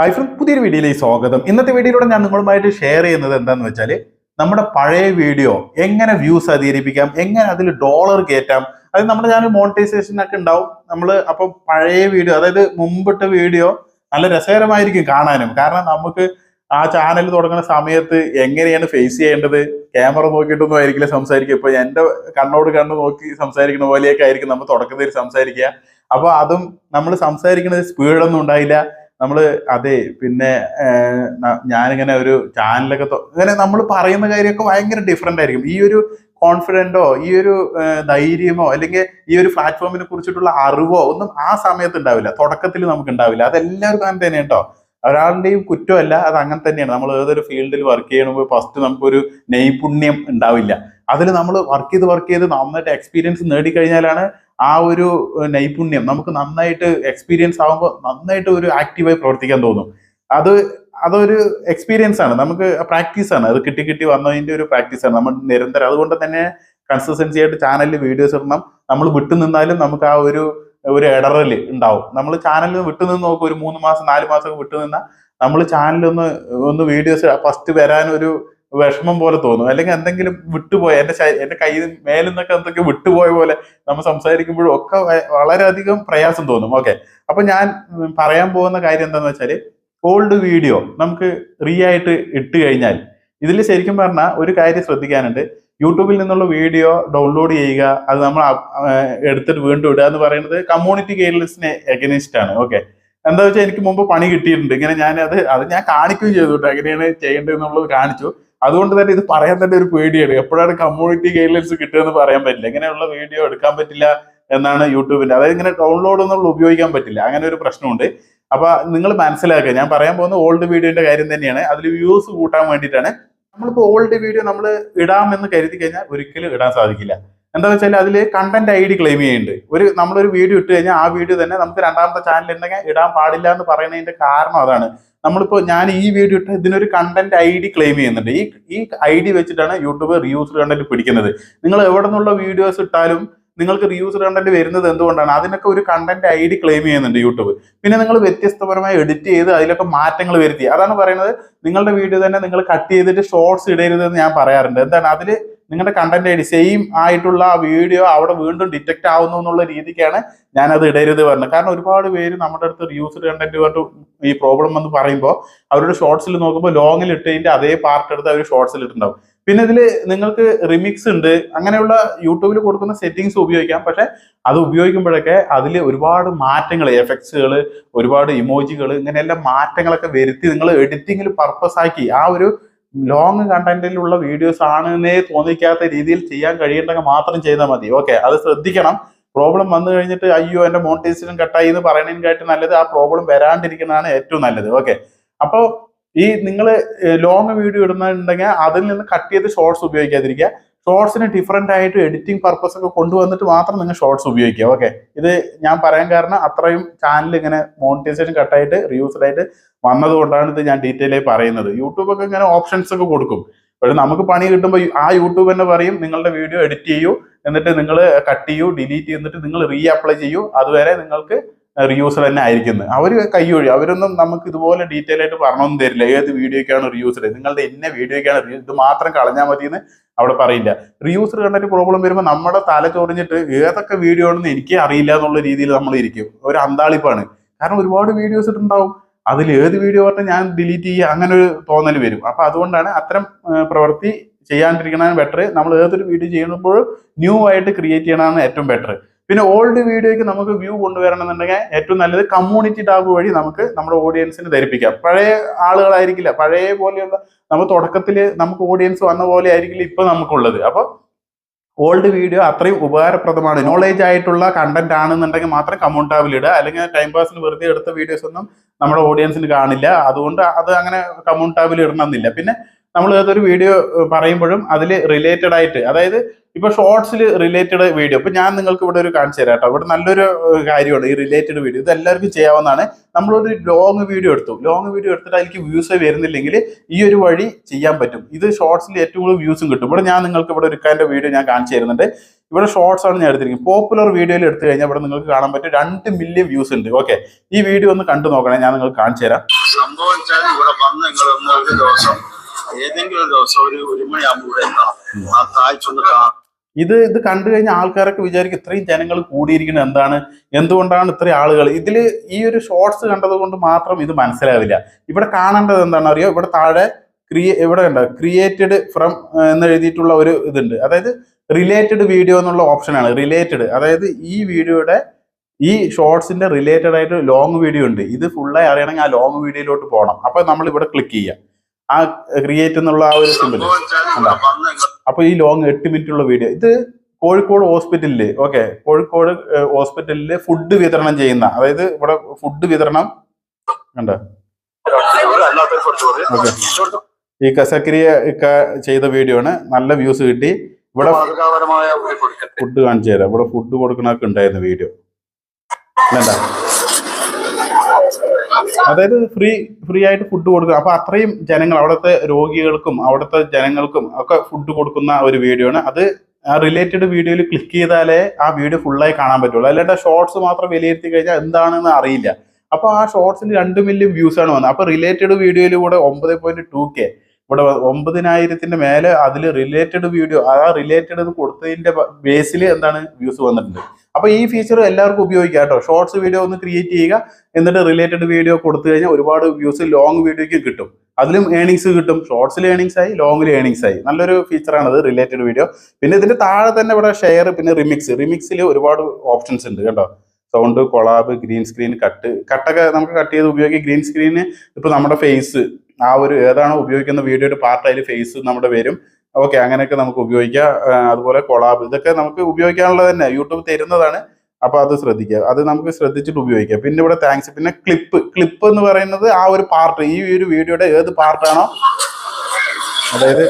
Hi front പുതിയൊരു വീഡിയോയിലേക്ക് സ്വാഗതം. ഇന്നത്തെ വീഡിയോയിലൂടെ ഞാൻ നിങ്ങളുമായിട്ട് ഷെയർ ചെയ്യുന്നത് എന്താണെന്ന് വെച്ചാൽ നമ്മുടെ പഴയ വീഡിയോ എങ്ങനെ വ്യൂസ് അധികരിപ്പിക്കാം എങ്ങനെ അതിൽ ഡോളർ കയറ്റാം അത് നമ്മുടെ ചാനൽ മോണിറ്റൈസേഷൻ ഒക്കെ ഉണ്ടാവും. നമ്മൾ അപ്പോൾ പഴയ വീഡിയോ അതായത് മുമ്പിട്ട വീഡിയോ നല്ല രസകരമായിരിക്കും കാണാനും. കാരണം നമുക്ക് ആ ചാനൽ തുടങ്ങുന്ന സമയത്ത് എങ്ങനെയാണ് ഫേസ് ചെയ്യേണ്ടത് ക്യാമറ നോക്കിയിട്ടൊന്നും ആയിരിക്കില്ല സംസാരിക്കുക. ഇപ്പൊ എന്റെ കണ്ണോട് കണ്ണ് നോക്കി സംസാരിക്കുന്ന പോലെയൊക്കെ ആയിരിക്കും നമ്മൾ തുടക്കത്തിൽ സംസാരിക്കുക. അപ്പോൾ അതും നമ്മൾ സംസാരിക്കുന്നത് സ്പീഡൊന്നും ഉണ്ടായില്ല. നമ്മൾ അതെ പിന്നെ ഞാനിങ്ങനെ ഒരു ചാനലൊക്കെ ഇങ്ങനെ നമ്മൾ പറയുന്ന കാര്യമൊക്കെ ഭയങ്കര ഡിഫറെന്റ് ആയിരിക്കും. ഈ ഒരു കോൺഫിഡന്റോ ഈ ഒരു ധൈര്യമോ അല്ലെങ്കിൽ ഈ ഒരു പ്ലാറ്റ്ഫോമിനെ കുറിച്ചിട്ടുള്ള അറിവോ ഒന്നും ആ സമയത്ത് ഉണ്ടാവില്ല. തുടക്കത്തിൽ നമുക്ക് ഉണ്ടാവില്ല. അതെല്ലാവർക്കും അങ്ങനെ തന്നെ കേട്ടോ ഒരാളുടെയും കുറ്റമല്ല അത് അങ്ങനെ തന്നെയാണ്. നമ്മൾ ഏതൊരു ഫീൽഡിൽ വർക്ക് ചെയ്യണമ്പോൾ ഫസ്റ്റ് നമുക്കൊരു നൈപുണ്യം ഉണ്ടാവില്ല. അതിൽ നമ്മൾ വർക്ക് ചെയ്ത് വർക്ക് ചെയ്ത് നന്നായിട്ട് എക്സ്പീരിയൻസ് നേടിക്കഴിഞ്ഞാലാണ് ആ ഒരു നൈപുണ്യം നമുക്ക് നന്നായിട്ട് എക്സ്പീരിയൻസ് ആകുമ്പോൾ നന്നായിട്ട് ഒരു ആക്റ്റീവായി പ്രവർത്തിക്കാൻ തോന്നും. അത് അതൊരു എക്സ്പീരിയൻസ് ആണ്. നമുക്ക് പ്രാക്ടീസ് ആണ്. അത് കിട്ടി കിട്ടി വന്നതിന്റെ ഒരു പ്രാക്ടീസ് ആണ്. നമ്മൾ നിരന്തരം അതുകൊണ്ട് തന്നെ കൺസിസ്റ്റൻസി ആയിട്ട് ചാനലിൽ വീഡിയോസ് ഇടണം. നമ്മൾ വിട്ടു നിന്നാലും നമുക്ക് ആ ഒരു ഒരു ഇടറൽ ഉണ്ടാവും. നമ്മൾ ചാനലിൽ വിട്ടു നിന്ന് നോക്കും ഒരു മൂന്ന് മാസം നാല് മാസം വിട്ടു നിന്നാൽ നമ്മൾ ചാനലിൽ ഒന്ന് ഒന്ന് വീഡിയോസ് ഫസ്റ്റ് വരാൻ ഒരു വിഷമം പോലെ തോന്നും. അല്ലെങ്കിൽ എന്തെങ്കിലും വിട്ടുപോയ എന്റെ എന്റെ കയ്യിൽ മേലിൽ നിന്നൊക്കെ എന്തൊക്കെ വിട്ടുപോയ പോലെ നമ്മൾ സംസാരിക്കുമ്പോഴും ഒക്കെ വളരെയധികം പ്രയാസം തോന്നും. ഓക്കെ അപ്പൊ ഞാൻ പറയാൻ പോകുന്ന കാര്യം എന്താന്ന് വെച്ചാൽ ഓൾഡ് വീഡിയോ നമുക്ക് റീ ആയിട്ട് ഇട്ട് കഴിഞ്ഞാൽ ഇതിൽ ശരിക്കും പറഞ്ഞാൽ ഒരു കാര്യം ശ്രദ്ധിക്കാനുണ്ട്. യൂട്യൂബിൽ നിന്നുള്ള വീഡിയോ ഡൗൺലോഡ് ചെയ്യുക അത് നമ്മൾ എടുത്തിട്ട് വീണ്ടും ഇടുക എന്ന് പറയുന്നത് കമ്മ്യൂണിറ്റി ഗൈഡ്ലൈൻസിന് എഗനിസ്റ്റ് ആണ്. ഓക്കെ എന്താ വെച്ചാൽ എനിക്ക് മുമ്പ് പണി കിട്ടിയിട്ടുണ്ട്. ഇങ്ങനെ ഞാൻ അത് അത് ഞാൻ കാണിക്കുകയും ചെയ്തു കേട്ടോ. എങ്ങനെയാണ് ചെയ്യേണ്ടത് എന്നുള്ളത് കാണിച്ചു. അതുകൊണ്ട് തന്നെ ഇത് പറയാൻ തന്നെ ഒരു പേടിയാണ്. എപ്പോഴാണ് കമ്മ്യൂണിറ്റി ഗൈഡ്ലൈൻസ് കിട്ടുക പറയാൻ പറ്റില്ല. ഇങ്ങനെയുള്ള വീഡിയോ എടുക്കാൻ പറ്റില്ല എന്നാണ് യൂട്യൂബിന്റെ അതായത് ഇങ്ങനെ ഡൗൺലോഡ് ഒന്നും ഉപയോഗിക്കാൻ പറ്റില്ല. അങ്ങനെ ഒരു പ്രശ്നമുണ്ട്. അപ്പൊ നിങ്ങൾ മനസ്സിലാക്കുക. ഞാൻ പറയാൻ പോകുന്ന ഓൾഡ് വീഡിയോന്റെ കാര്യം തന്നെയാണ്. അതിൽ വ്യൂസ് കൂട്ടാൻ വേണ്ടിയിട്ടാണ്. നമ്മളിപ്പോ ഓൾഡ് വീഡിയോ നമ്മൾ ഇടാമെന്ന് കരുതി കഴിഞ്ഞാൽ ഒരിക്കലും ഇടാൻ സാധിക്കില്ല. എന്താ വെച്ചാൽ അതിൽ കണ്ടന്റ് ഐ ഡി ക്ലെയിം ചെയ്യുന്നുണ്ട്. ഒരു നമ്മളൊരു വീഡിയോ ഇട്ട് കഴിഞ്ഞാൽ ആ വീഡിയോ തന്നെ നമുക്ക് രണ്ടാമത്തെ ചാനൽ ഉണ്ടെങ്കിൽ ഇടാൻ പാടില്ല എന്ന് പറയുന്നതിന്റെ കാരണം അതാണ്. നമ്മളിപ്പോ ഞാൻ ഈ വീഡിയോ ഇട്ട് ഇതിനൊരു കണ്ടന്റ് ഐ ഡി ക്ലെയിം ചെയ്യുന്നുണ്ട്. ഈ ഈ ഐ ഡി വെച്ചിട്ടാണ് യൂട്യൂബ് റിയൂസ് കണ്ടന്റ് പിടിക്കുന്നത്. നിങ്ങൾ എവിടെ നിന്നുള്ള വീഡിയോസ് ഇട്ടാലും നിങ്ങൾക്ക് റിയൂസ് കണ്ടന്റ് വരുന്നത് എന്തുകൊണ്ടാണ്? അതിനൊക്കെ ഒരു കണ്ടന്റ് ഐ ഡി ക്ലെയിം ചെയ്യുന്നുണ്ട് യൂട്യൂബ്. പിന്നെ നിങ്ങൾ വ്യത്യസ്തപരമായി എഡിറ്റ് ചെയ്ത് അതിലൊക്കെ മാറ്റങ്ങൾ വരുത്തി. അതാണ് പറയുന്നത് നിങ്ങളുടെ വീഡിയോ തന്നെ നിങ്ങൾ കട്ട് ചെയ്തിട്ട് ഷോർട്സ് ഇടരുതെന്ന് ഞാൻ പറയാറുണ്ട്. എന്താണ്? അതിൽ നിങ്ങളുടെ കണ്ടന്റ് ഐ ഡി സെയിം ആയിട്ടുള്ള ആ വീഡിയോ അവിടെ വീണ്ടും ഡിറ്റക്ട് ആവുന്നു എന്നുള്ള രീതിക്കാണ് ഞാനത് ഇടരുത് പറഞ്ഞത്. കാരണം ഒരുപാട് പേര് നമ്മുടെ അടുത്ത് റിയൂസ്ഡ് കണ്ടന്റ് കൊണ്ട് ഈ പ്രോബ്ലം എന്ന് പറയുമ്പോൾ അവരുടെ ഷോർട്സിൽ നോക്കുമ്പോൾ ലോങ്ങിൽ ഇട്ടതിന്റെ അതേ പാർട്ട് എടുത്ത് അവർ ഷോർട്സിൽ ഇട്ടുണ്ടാവും പിന്നെ ഇതിൽ നിങ്ങൾക്ക് റിമിക്സ് ഉണ്ട്. അങ്ങനെയുള്ള യൂട്യൂബിൽ കൊടുക്കുന്ന സെറ്റിങ്സ് ഉപയോഗിക്കാം. പക്ഷെ അത് ഉപയോഗിക്കുമ്പോഴൊക്കെ അതിൽ ഒരുപാട് മാറ്റങ്ങൾ എഫക്ട്സുകൾ ഒരുപാട് ഇമോജികൾ ഇങ്ങനെയെല്ലാം മാറ്റങ്ങളൊക്കെ വരുത്തി നിങ്ങൾ എഡിറ്റിങ്ങിൽ പർപ്പസ് ആക്കി ആ ഒരു ലോങ് കണ്ടന്റിലുള്ള വീഡിയോസ് ആണെന്നേ തോന്നിക്കാത്ത രീതിയിൽ ചെയ്യാൻ കഴിയേണ്ടെങ്കിൽ മാത്രം ചെയ്താൽ മതി. ഓക്കെ അത് ശ്രദ്ധിക്കണം. പ്രോബ്ലം വന്നു കഴിഞ്ഞിട്ട് അയ്യോ എന്റെ മോണിറ്റൈസേഷൻ കട്ടായി എന്ന് പറയുന്നതിനെക്കാട്ടി നല്ലത് ആ പ്രോബ്ലം വരാണ്ടിരിക്കുന്നതാണ് ഏറ്റവും നല്ലത്. ഓക്കെ അപ്പോൾ ഈ നിങ്ങൾ ലോങ് വീഡിയോ ഇടുന്നുണ്ടെങ്കിൽ അതിൽ നിന്ന് കട്ട് ചെയ്ത് ഷോർട്സ് ഉപയോഗിക്കാതിരിക്കുക. ഷോർട്സിന് ഡിഫറെന്റ് ആയിട്ട് എഡിറ്റിംഗ് പർപ്പസ് ഒക്കെ കൊണ്ടുവന്നിട്ട് മാത്രം നിങ്ങൾ ഷോർട്സ് ഉപയോഗിക്കുക. ഓക്കെ ഇത് ഞാൻ പറയാൻ കാരണം അത്രയും ചാനൽ ഇങ്ങനെ മോണിറ്റൈസേഷൻ കട്ടായിട്ട് റിയൂസ്ഡ് ആയിട്ട് വന്നതുകൊണ്ടാണ് ഇത് ഞാൻ ഡീറ്റെയിൽ ആയി പറയുന്നത്. യൂട്യൂബ് ഒക്കെ ഇങ്ങനെ ഓപ്ഷൻസ് ഒക്കെ കൊടുക്കും. പക്ഷെ നമുക്ക് പണി കിട്ടുമ്പോൾ ആ യൂട്യൂബ് തന്നെ പറയും നിങ്ങളുടെ വീഡിയോ എഡിറ്റ് ചെയ്യൂ എന്നിട്ട് നിങ്ങൾ കട്ട് ചെയ്യൂ ഡിലീറ്റ് ചെയ്തിട്ട് നിങ്ങൾ റീ അപ്ലൈ ചെയ്യൂ. അതുവരെ നിങ്ങൾക്ക് റിയൂസർ തന്നെ ആയിരിക്കുന്നത്. അവർ കൈയൊഴി അവരൊന്നും നമുക്ക് ഇതുപോലെ ഡീറ്റെയിൽ ആയിട്ട് പറഞ്ഞൊന്നും തരില്ല. ഏത് വീഡിയോക്കാണ് റിയൂസർ നിങ്ങളുടെ ഇന്ന വീഡിയോക്കാണ് ഇത് മാത്രം കളഞ്ഞാൽ മതി എന്ന് അവിടെ പറയില്ല. റിയൂസർ കണ്ടിട്ട് പ്രോബ്ലം വരുമ്പോൾ നമ്മുടെ തല ചൊറിഞ്ഞിട്ട് ഏതൊക്കെ വീഡിയോ ആണെന്ന് എനിക്ക് അറിയില്ല എന്നുള്ള രീതിയിൽ നമ്മൾ ഇരിക്കും. ഒരു അന്താളിപ്പാണ്. കാരണം ഒരുപാട് വീഡിയോസ് ഇട്ടുണ്ടാവും അതിൽ ഏത് വീഡിയോ പറഞ്ഞാൽ ഞാൻ ഡിലീറ്റ് ചെയ്യുക അങ്ങനെ ഒരു തോന്നൽ വരും. അപ്പൊ അതുകൊണ്ടാണ് അത്തരം പ്രവൃത്തി ചെയ്യാണ്ടിരിക്കണതാണ് ബെറ്റർ നമ്മൾ ഏതൊരു വീഡിയോ ചെയ്യുമ്പോഴും ന്യൂ ആയിട്ട് ക്രിയേറ്റ് ചെയ്യണതാണ് ഏറ്റവും ബെറ്റർ പിന്നെ ഓൾഡ് വീഡിയോയ്ക്ക് നമുക്ക് വ്യൂ കൊണ്ടുവരണമെന്നുണ്ടെങ്കിൽ ഏറ്റവും നല്ലത് കമ്മ്യൂണിറ്റി ടാബ് വഴി നമുക്ക് നമ്മുടെ ഓഡിയൻസിന് ധരിപ്പിക്കാം. പഴയ ആളുകളായിരിക്കില്ല. പഴയ പോലെയുള്ള നമ്മൾ തുടക്കത്തിൽ നമുക്ക് ഓഡിയൻസ് വന്ന പോലെ ആയിരിക്കില്ല ഇപ്പൊ നമുക്കുള്ളത്. അപ്പോൾ ഓൾഡ് വീഡിയോ അത്രയും ഉപകാരപ്രദമാണ്. നോളേജ് ആയിട്ടുള്ള കണ്ടന്റ് ആണെന്നുണ്ടെങ്കിൽ മാത്രം കമ്മ്യൂണിറ്റ് ടാബിൽ ഇടുക. അല്ലെങ്കിൽ ടൈം പാസിന് വെറുതെ എടുത്ത വീഡിയോസ് ഒന്നും നമ്മുടെ ഓഡിയൻസിന് കാണില്ല. അതുകൊണ്ട് അത് അങ്ങനെ കമ്മ്യൂണിറ്റ് ടാബിൽ ഇടണമെന്നില്ല. പിന്നെ നമ്മൾ ഏതൊരു വീഡിയോ പറയുമ്പോഴും അതിൽ റിലേറ്റഡ് ആയിട്ട് അതായത് ഇപ്പൊ ഷോർട്സിൽ റിലേറ്റഡ് വീഡിയോ ഇപ്പൊ ഞാൻ നിങ്ങൾക്ക് ഇവിടെ ഒരു കാണിച്ചു തരാം കേട്ടോ. ഇവിടെ നല്ലൊരു കാര്യമാണ് ഈ റിലേറ്റഡ് വീഡിയോ ഇത് എല്ലാവർക്കും ചെയ്യാവുന്നതാണ്. നമ്മളൊരു ലോങ് വീഡിയോ എടുത്തു. ലോങ് വീഡിയോ എടുത്തിട്ട് അതിലേക്ക് വ്യൂസ് വരുന്നില്ലെങ്കിൽ ഈ ഒരു വഴി ചെയ്യാൻ പറ്റും. ഇത് ഷോർട്സിൽ ഏറ്റവും കൂടുതൽ വ്യൂസും കിട്ടും. ഇവിടെ ഞാൻ നിങ്ങൾക്ക് ഇവിടെ ഒരുക്കാന്റെ കാന്റെ വീഡിയോ ഞാൻ കാണിച്ചു തരുന്നുണ്ട്. ഇവിടെ ഷോർട്സ് ആണ് ഞാൻ എടുത്തിരിക്കുന്നത്. പോപ്പുലർ വീഡിയോയിൽ എടുത്തു കഴിഞ്ഞാൽ ഇവിടെ നിങ്ങൾക്ക് കാണാൻ പറ്റും. രണ്ട് മില്യൺ വ്യൂസ് ഉണ്ട്. ഓക്കെ ഈ വീഡിയോ ഒന്ന് കണ്ടു നോക്കണേ. ഞാൻ നിങ്ങൾക്ക് കാണിച്ചു തരാം. സംഭവം ഇവിടെ വന്ന് നിങ്ങൾ ദിവസം ഏതെങ്കിലും ദിവസം ഒരു ഒരു മണിയാകുമ്പോൾ ആ ഇത് ഇത് കണ്ടു കഴിഞ്ഞാൽ ആൾക്കാരൊക്കെ വിചാരിക്കും ഇത്രയും ജനങ്ങൾ കൂടിയിരിക്കുന്നത് എന്താണ്? എന്തുകൊണ്ടാണ് ഇത്രയും ആളുകൾ? ഇതിൽ ഈ ഒരു ഷോർട്സ് കണ്ടത് കൊണ്ട് മാത്രം ഇത് മനസ്സിലാവില്ല. ഇവിടെ കാണേണ്ടത് എന്താണ് അറിയോ? ഇവിടെ താഴെ ക്രിയേ ഇവിടെ കണ്ട? ക്രിയേറ്റഡ് ഫ്രം എന്ന് എഴുതിയിട്ടുള്ള ഒരു ഇതുണ്ട്. അതായത് റിലേറ്റഡ് വീഡിയോ എന്നുള്ള ഓപ്ഷനാണ് റിലേറ്റഡ് അതായത് ഈ വീഡിയോയുടെ ഈ ഷോർട്സിന്റെ റിലേറ്റഡ് ആയിട്ട് ലോങ് വീഡിയോ ഉണ്ട്. ഇത് ഫുള്ളായി അറിയണമെങ്കിൽ ആ ലോങ് വീഡിയോയിലോട്ട് പോകണം അപ്പൊ നമ്മൾ ഇവിടെ ക്ലിക്ക് ചെയ്യുക ആ ക്രിയേറ്റ് എന്നുള്ള ആ ഒരു സിമ്പിൾ അപ്പൊ ഈ ലോങ് എട്ട് മിനിറ്റ് ഉള്ള വീഡിയോ ഇത് കോഴിക്കോട് ഹോസ്പിറ്റലിൽ ഓക്കെ കോഴിക്കോട് ഹോസ്പിറ്റലിൽ ഫുഡ് വിതരണം ചെയ്യുന്ന അതായത് ഇവിടെ ഫുഡ് വിതരണം കണ്ടോ? കുറച്ചുകൂടി ഓക്കെ ഈ കസക്രിയ ഒക്കെ ചെയ്ത വീഡിയോ ആണ്. നല്ല വ്യൂസ് കിട്ടി. ഇവിടെ ഫുഡ് കാണിച്ചു തരാം. ഇവിടെ ഫുഡ് കൊടുക്കണൊക്കെ ഉണ്ടായിരുന്നു വീഡിയോ വേണ്ട അതായത് ഫ്രീ ഫ്രീ ആയിട്ട് ഫുഡ് കൊടുക്കുക അപ്പൊ അത്രയും ജനങ്ങൾ അവിടുത്തെ രോഗികൾക്കും അവിടുത്തെ ജനങ്ങൾക്കും ഒക്കെ ഫുഡ് കൊടുക്കുന്ന ഒരു വീഡിയോ ആണ്. അത് ആ റിലേറ്റഡ് വീഡിയോയിൽ ക്ലിക്ക് ചെയ്താലേ ആ വീഡിയോ ഫുള്ളായി കാണാൻ പറ്റുള്ളൂ. അല്ലാണ്ട് ഷോർട്സ് മാത്രം വിലയിരുത്തി കഴിഞ്ഞാൽ എന്താണെന്ന് അറിയില്ല. അപ്പൊ ആ ഷോർട്സിന് രണ്ട് മില്യൺ വ്യൂസ് ആണ് വന്നത്. അപ്പൊ റിലേറ്റഡ് വീഡിയോയിലൂടെ ഒമ്പത് പോയിന്റ് ടു കെ ഇവിടെ ഒമ്പതിനായിരത്തിന്റെ മേലെ അതിൽ റിലേറ്റഡ് വീഡിയോ ആ റിലേറ്റഡ് കൊടുത്തതിന്റെ ബേസിൽ എന്താണ് വ്യൂസ് വന്നിട്ടുണ്ട്. അപ്പൊ ഈ ഫീച്ചർ എല്ലാവർക്കും ഉപയോഗിക്കാം കേട്ടോ. ഷോർട്സ് വീഡിയോ ഒന്ന് ക്രിയേറ്റ് ചെയ്യുക എന്നിട്ട് റിലേറ്റഡ് വീഡിയോ കൊടുത്തു കഴിഞ്ഞാൽ ഒരുപാട് വ്യൂസ് ലോങ് വീഡിയോയ്ക്ക് കിട്ടും. അതിലും ഏണിങ്സ് കിട്ടും. ഷോർട്സിൽ ഏണിങ്സ് ആയി ലോങ്ങിൽ ഏണിങ്സ് ആയി. നല്ലൊരു ഫീച്ചറാണ് അത് റിലേറ്റഡ് വീഡിയോ പിന്നെ ഇതിന്റെ താഴെ തന്നെ ഇവിടെ ഷെയർ പിന്നെ റിമിക്സ് റിമിക്സിൽ ഒരുപാട് ഓപ്ഷൻസ് ഉണ്ട് കേട്ടോ. Sound collab green screen cut കട്ടൊക്കെ നമുക്ക് കട്ട് ചെയ്ത് ഉപയോഗിക്കാം. ഗ്രീൻ സ്ക്രീന് ഇപ്പൊ നമ്മുടെ ഫേസ് ആ ഒരു ഏതാണോ ഉപയോഗിക്കുന്ന വീഡിയോയുടെ പാർട്ട് അതിൽ ഫേസ് നമ്മുടെ വരും. ഓക്കെ അങ്ങനെയൊക്കെ നമുക്ക് ഉപയോഗിക്കാം. അതുപോലെ കൊളാബ് ഇതൊക്കെ നമുക്ക് ഉപയോഗിക്കാനുള്ളത് തന്നെ. യൂട്യൂബ് തരുന്നതാണ്. അപ്പോൾ അത് ശ്രദ്ധിക്കുക. അത് നമുക്ക് ശ്രദ്ധിച്ചിട്ട് ഉപയോഗിക്കാം. പിന്നെ ഇവിടെ താങ്ക്സ് പിന്നെ ക്ലിപ്പ് ക്ലിപ്പ് എന്ന് പറയുന്നത് ആ ഒരു പാർട്ട് ഈ ഒരു വീഡിയോയുടെ ഏത് പാർട്ടാണോ അതായത്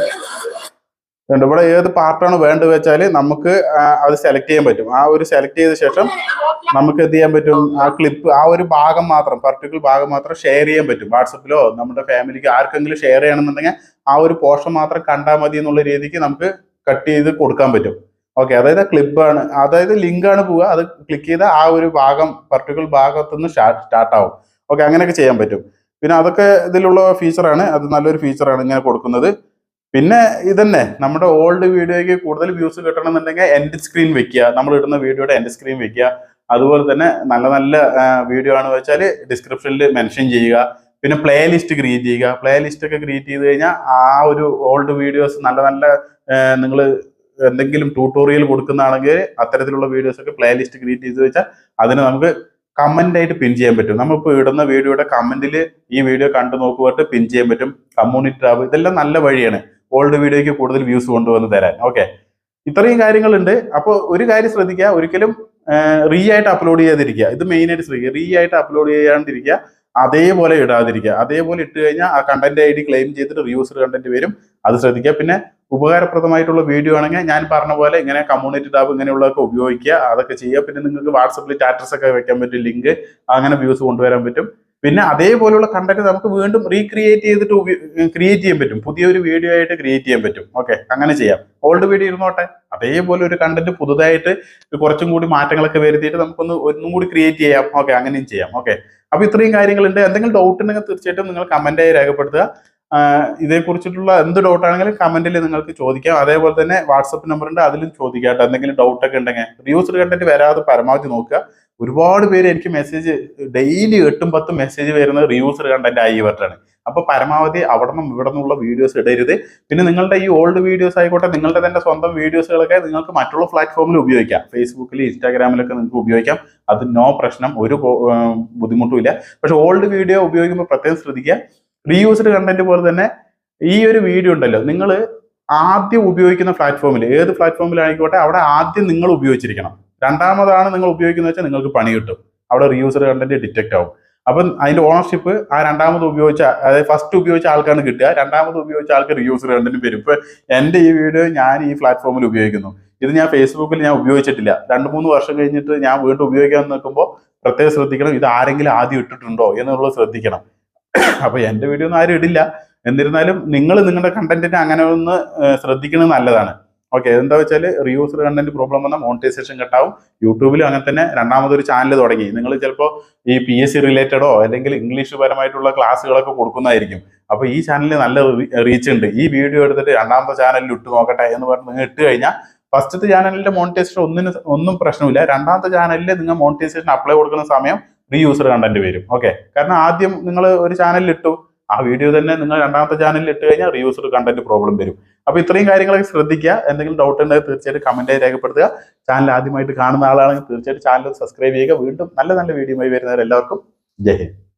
ഉണ്ട്. ഇവിടെ ഏത് പാർട്ടാണ് വേണ്ടത് വെച്ചാൽ നമുക്ക് അത് സെലക്ട് ചെയ്യാൻ പറ്റും. ആ ഒരു സെലക്ട് ചെയ്ത ശേഷം നമുക്ക് എന്ത് ചെയ്യാൻ പറ്റും? ആ ക്ലിപ്പ് ആ ഒരു ഭാഗം മാത്രം പർട്ടിക്കുലർ ഭാഗം മാത്രം ഷെയർ ചെയ്യാൻ പറ്റും. വാട്സപ്പിലോ നമ്മുടെ ഫാമിലിക്ക് ആർക്കെങ്കിലും ഷെയർ ചെയ്യണമെന്നുണ്ടെങ്കിൽ ആ ഒരു പോർഷൻ മാത്രം കണ്ടാൽ മതി എന്നുള്ള രീതിക്ക് നമുക്ക് കട്ട് ചെയ്ത് കൊടുക്കാൻ പറ്റും. ഓക്കെ അതായത് ക്ലിപ്പാണ് അതായത് ലിങ്കാണ് പോവുക. അത് ക്ലിക്ക് ചെയ്ത ആ ഒരു ഭാഗം പർട്ടിക്കുലർ ഭാഗത്തു നിന്ന് സ്റ്റാർട്ട് ആവും. ഓക്കെ അങ്ങനെയൊക്കെ ചെയ്യാൻ പറ്റും. പിന്നെ അതൊക്കെ ഇതിലുള്ള ഫീച്ചറാണ് അത് നല്ലൊരു ഫീച്ചറാണ് ഇങ്ങനെ കൊടുക്കുന്നത്. പിന്നെ ഇതന്നെ നമ്മുടെ ഓൾഡ് വീഡിയോയ്ക്ക് കൂടുതൽ വ്യൂസ് കിട്ടണമെന്നുണ്ടെങ്കിൽ എൻഡ് സ്ക്രീൻ വെക്കുക. നമ്മൾ ഇടുന്ന വീഡിയോയുടെ എൻഡ് സ്ക്രീൻ വെക്കുക. അതുപോലെ തന്നെ നല്ല നല്ല വീഡിയോ ആണെന്ന് വെച്ചാൽ ഡിസ്ക്രിപ്ഷനിൽ മെൻഷൻ ചെയ്യുക. പിന്നെ പ്ലേ ലിസ്റ്റ് ക്രിയേറ്റ് ചെയ്യുക. പ്ലേ ലിസ്റ്റ് ഒക്കെ ക്രിയേറ്റ് ചെയ്ത് കഴിഞ്ഞാൽ ആ ഒരു ഓൾഡ് വീഡിയോസ് നല്ല നല്ല നിങ്ങൾ എന്തെങ്കിലും ട്യൂട്ടോറിയൽ കൊടുക്കുന്നതാണെങ്കിൽ അത്തരത്തിലുള്ള വീഡിയോസ് ഒക്കെ പ്ലേ ലിസ്റ്റ് ക്രിയേറ്റ് ചെയ്ത് വെച്ചാൽ അതിന് നമുക്ക് കമന്റ് ആയിട്ട് പിൻ ചെയ്യാൻ പറ്റും. നമ്മളിപ്പോൾ ഇടുന്ന വീഡിയോയുടെ കമന്റിൽ ഈ വീഡിയോ കണ്ടു നോക്കുവായിട്ട് പിൻ ചെയ്യാൻ പറ്റും. കമ്മ്യൂണിറ്റി ടാബ് ഇതെല്ലാം നല്ല വഴിയാണ്. ഓൾഡ് വീഡിയോയ്ക്ക് കൂടുതൽ വ്യൂസ് കൊണ്ടുവന്ന് തരാൻ. ഓക്കെ ഇത്രയും കാര്യങ്ങളുണ്ട്. അപ്പോൾ ഒരു കാര്യം ശ്രദ്ധിക്കുക. ഒരിക്കലും റീ ആയിട്ട് അപ്ലോഡ് ചെയ്യാതിരിക്കുക. ഇത് മെയിൻ ആയിട്ട് ശ്രദ്ധിക്കുക. റീ ആയിട്ട് അപ്ലോഡ് ചെയ്യാണ്ടിരിക്കുക. അതേപോലെ ഇടാതിരിക്കുക. അതേപോലെ ഇട്ട് കഴിഞ്ഞാൽ ആ കണ്ടന്റ് ഐ ഡി ക്ലെയിം ചെയ്തിട്ട് റിയൂസർ കണ്ടന്റ് വരും. അത് ശ്രദ്ധിക്കുക. പിന്നെ ഉപകാരപ്രദമായിട്ടുള്ള വീഡിയോ ആണെങ്കിൽ ഞാൻ പറഞ്ഞ പോലെ ഇങ്ങനെ കമ്മ്യൂണിറ്റി ടാബ് ഇങ്ങനെയുള്ളതൊക്കെ ഉപയോഗിക്കുക. അതൊക്കെ ചെയ്യുക. പിന്നെ നിങ്ങൾക്ക് വാട്സപ്പിൽ സ്റ്റാറ്റസ് ഒക്കെ വെക്കാൻ പറ്റും ലിങ്ക് അങ്ങനെ വ്യൂസ് കൊണ്ടുവരാൻ പറ്റും. പിന്നെ അതേപോലെയുള്ള കണ്ടന്റ് നമുക്ക് വീണ്ടും റീക്രിയേറ്റ് ചെയ്തിട്ട് ക്രിയേറ്റ് ചെയ്യാൻ പറ്റും. പുതിയൊരു വീഡിയോ ആയിട്ട് ക്രിയേറ്റ് ചെയ്യാൻ പറ്റും. ഓക്കെ അങ്ങനെ ചെയ്യാം. ഓൾഡ് വീഡിയോ ഇരുന്നോട്ടെ. അതേപോലെ ഒരു കണ്ടന്റ് പുതുതായിട്ട് കുറച്ചും കൂടി മാറ്റങ്ങളൊക്കെ വരുത്തിയിട്ട് നമുക്കൊന്ന് ഒന്നും കൂടി ക്രിയേറ്റ് ചെയ്യാം. ഓക്കെ അങ്ങനെയും ചെയ്യാം. ഓക്കെ അപ്പൊ ഇത്രയും കാര്യങ്ങളുണ്ട്. എന്തെങ്കിലും ഡൗട്ട് ഉണ്ടെങ്കിൽ തീർച്ചയായിട്ടും നിങ്ങൾ കമന്റായി രേഖപ്പെടുത്തുക. ഇതേക്കുറിച്ചിട്ടുള്ള എന്ത് ഡൗട്ട് ആണെങ്കിലും കമന്റിൽ നിങ്ങൾക്ക് ചോദിക്കാം. അതേപോലെ തന്നെ വാട്സപ്പ് നമ്പർ ഉണ്ട് അതിലും ചോദിക്കാം എന്തെങ്കിലും ഡൗട്ട് ഒക്കെ ഉണ്ടെങ്കിൽ. റിയൂസ്ഡ് കണ്ടന്റ് വരാതെ പരമാവധി നോക്കുക. ഒരുപാട് പേര് എനിക്ക് മെസ്സേജ് ഡെയിലി എട്ടും പത്തും മെസ്സേജ് വരുന്നത് റിയൂസ്ഡ് കണ്ടന്റ് ആയി ഇവർക്കാണ് അപ്പൊ പരമാവധി അവിടെ നിന്നും ഇവിടെ നിന്നുള്ള വീഡിയോസ് ഇടരുത്. പിന്നെ നിങ്ങളുടെ ഈ ഓൾഡ് വീഡിയോസ് ആയിക്കോട്ടെ നിങ്ങളുടെ തന്നെ സ്വന്തം വീഡിയോസുകളൊക്കെ നിങ്ങൾക്ക് മറ്റുള്ള പ്ലാറ്റ്ഫോമിൽ ഉപയോഗിക്കാം. ഫേസ്ബുക്കിൽ ഇൻസ്റ്റാഗ്രാമിലൊക്കെ നിങ്ങൾക്ക് ഉപയോഗിക്കാം. അത് നോ പ്രശ്നം. ഒരു ബുദ്ധിമുട്ടുമില്ല പക്ഷെ ഓൾഡ് വീഡിയോ ഉപയോഗിക്കുമ്പോൾ പ്രത്യേകം ശ്രദ്ധിക്കുക. റീയൂസ്ഡ് കണ്ടന്റ് പോലെ തന്നെ ഈ ഒരു വീഡിയോ ഉണ്ടല്ലോ. നിങ്ങൾ ആദ്യം ഉപയോഗിക്കുന്ന പ്ലാറ്റ്ഫോമിൽ ഏത് പ്ലാറ്റ്ഫോമിലായിക്കോട്ടെ അവിടെ ആദ്യം നിങ്ങൾ ഉപയോഗിച്ചിരിക്കണം. രണ്ടാമതാണ് നിങ്ങൾ ഉപയോഗിക്കുന്നത് വെച്ചാൽ നിങ്ങൾക്ക് പണി കിട്ടും. അവിടെ റീയൂസ്ഡ് കണ്ടന്റ് ഡിറ്റക്ട് ആവും. അപ്പം അതിന്റെ ഓണർഷിപ്പ് ആ രണ്ടാമത് ഉപയോഗിച്ച അതായത് ഫസ്റ്റ് ഉപയോഗിച്ച ആൾക്കാണ് കിട്ടുക. രണ്ടാമത് ഉപയോഗിച്ച ആൾക്ക് റീയൂസ്ഡ് കണ്ടന്റ് വരും. ഇപ്പൊ എന്റെ ഈ വീഡിയോ ഞാൻ ഈ പ്ലാറ്റ്ഫോമിൽ ഉപയോഗിക്കുന്നു. ഇത് ഞാൻ ഫേസ്ബുക്കിൽ ഞാൻ ഉപയോഗിച്ചിട്ടില്ല. രണ്ട് മൂന്ന് വർഷം കഴിഞ്ഞിട്ട് ഞാൻ വീണ്ടും ഉപയോഗിക്കാൻ നിൽക്കുമ്പോൾ പ്രത്യേകം ശ്രദ്ധിക്കണം. ഇത് ആരെങ്കിലും ആദ്യം ഇട്ടിട്ടുണ്ടോ എന്നുള്ളത് ശ്രദ്ധിക്കണം. അപ്പൊ എന്റെ വീഡിയോ ഒന്നും ആരും ഇടില്ല. എന്നിരുന്നാലും നിങ്ങൾ നിങ്ങളുടെ കണ്ടന്റിനെ അങ്ങനെ ഒന്ന് ശ്രദ്ധിക്കുന്നത് നല്ലതാണ്. ഓക്കെ എന്താ വെച്ചാൽ റിയൂസ് കണ്ടന്റ് പ്രോബ്ലം വന്നാൽ മോണിറ്റൈസേഷൻ കട്ടാവും യൂട്യൂബിലും അങ്ങനെ തന്നെ രണ്ടാമതൊരു ചാനൽ തുടങ്ങി. നിങ്ങൾ ചിലപ്പോൾ ഈ പി എസ് സി റിലേറ്റഡോ അല്ലെങ്കിൽ ഇംഗ്ലീഷ് പരമായിട്ടുള്ള ക്ലാസ്സുകളൊക്കെ കൊടുക്കുന്നതായിരിക്കും. അപ്പോൾ ഈ ചാനലിൽ നല്ല റീച്ച് ഉണ്ട്. ഈ വീഡിയോ എടുത്തിട്ട് രണ്ടാമത്തെ ചാനലിൽ ഇട്ട് നോക്കട്ടെ എന്ന് പറഞ്ഞ് നിങ്ങൾ ഇട്ട് കഴിഞ്ഞാൽ ഫസ്റ്റത്തെ ചാനലിന്റെ മോണിറ്റൈസേഷൻ ഒന്നിനും ഒന്നും പ്രശ്നമില്ല. രണ്ടാമത്തെ ചാനലിൽ നിങ്ങൾ മോണിറ്റൈസേഷൻ അപ്ലൈ കൊടുക്കുന്ന സമയം റീയൂസർ കണ്ടന്റ് വരും. ഓക്കെ കാരണം ആദ്യം നിങ്ങൾ ഒരു ചാനലിൽ ഇട്ടു. ആ വീഡിയോ തന്നെ നിങ്ങൾ രണ്ടാമത്തെ ചാനലിൽ ഇട്ട് കഴിഞ്ഞാൽ റീയൂസർ കണ്ടന്റ് പ്രോബ്ലം വരും. അപ്പോൾ ഇത്രയും കാര്യങ്ങളൊക്കെ ശ്രദ്ധിക്കുക. എന്തെങ്കിലും ഡൗട്ട് ഉണ്ടെങ്കിൽ തീർച്ചയായിട്ടും കമന്റായി രേഖപ്പെടുത്തുക. ചാനൽ ആദ്യമായിട്ട് കാണുന്ന ആളാണെങ്കിൽ തീർച്ചയായിട്ടും ചാനൽ സബ്സ്ക്രൈബ് ചെയ്യുക. വീണ്ടും നല്ല നല്ല വീഡിയോ ആയി വരുന്നവരെല്ലാവർക്കും ജയ് ഹിന്ദ്.